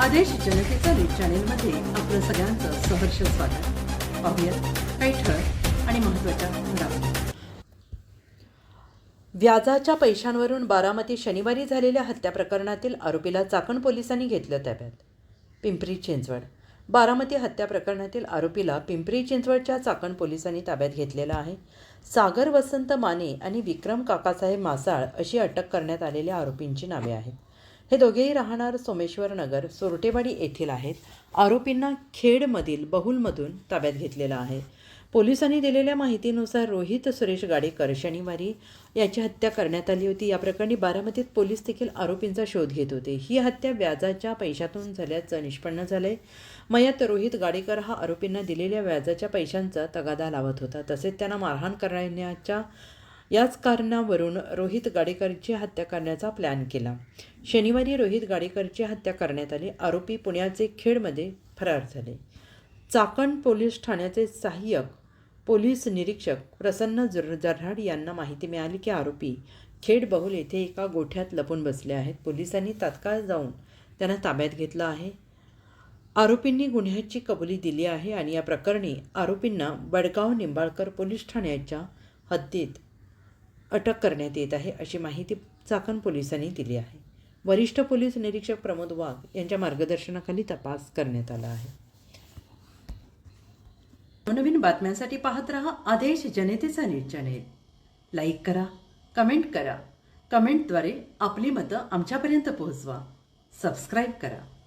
आदेश जनतेचा न्यूज चॅनेलमध्ये आपलं सगळ्यांचं सहर्ष स्वागत. पाहूयात काही ठळक आणि महत्त्वाच्या घडामोडी. व्याजाच्या पैशांवरून बारामती शनिवारी झालेल्या हत्या प्रकरणातील आरोपीला चाकण पोलिसांनी घेतलं ताब्यात. पिंपरी चिंचवड. बारामती हत्या प्रकरणातील आरोपीला पिंपरी चिंचवडच्या चाकण पोलिसांनी ताब्यात घेतलेला आहे. सागर वसंत माने आणि विक्रम काकासाहेब मासाळ अशी अटक करण्यात आलेल्या आरोपींची नावे आहेत. हे दोघेही राहणार सोमेश्वर नगर सोरटेवाडी येथील आहेत. आरोपींना खेडमधील बहुलमधून ताब्यात घेतलेलं आहे. पोलिसांनी दिलेल्या माहितीनुसार रोहित सुरेश गाडेकर शनिवारी याची हत्या करण्यात आली होती. या प्रकरणी बारामतीत पोलीस देखील आरोपींचा शोध घेत होते. ही हत्या व्याजाच्या पैशातून झाल्याचं निष्पन्न झालंय. मयात रोहित गाडेकर हा आरोपींना दिलेल्या व्याजाच्या पैशांचा तगादा लावत होता. तसेच त्यांना मारहाण करण्याच्या याच कारणावरून रोहित गाडेकरची हत्या करण्याचा प्लॅन केला. शनिवारी रोहित गाडेकरची हत्या करण्यात आली. आरोपी पुण्याचे खेडमध्ये फरार झाले. चाकण पोलीस ठाण्याचे सहाय्यक पोलीस निरीक्षक प्रसन्न जर यांना माहिती मिळाली की आरोपी खेड बहुल येथे एका गोठ्यात लपून बसले आहेत. पोलिसांनी तात्काळ जाऊन त्यांना ताब्यात घेतलं आहे. आरोपींनी गुन्ह्याची कबुली दिली आहे आणि या प्रकरणी आरोपींना बडगाव निंबाळकर पोलीस ठाण्याच्या हद्दीत अटक करण्यात येत आहे अशी माहिती चाकण पोलिसांनी दिली आहे. वरिष्ठ पोलीस निरीक्षक प्रमोद वाघ यांच्या मार्गदर्शनाखाली तपास करण्यात आला आहे. नवीन बातम्यांसाठी पाहत रहा आदेश जनतेचा न्यूज चॅनेल. लाईक करा कमेंट करा. कमेंटद्वारे आपली मतं आमच्यापर्यंत पोहोचवा. सबस्क्राईब करा.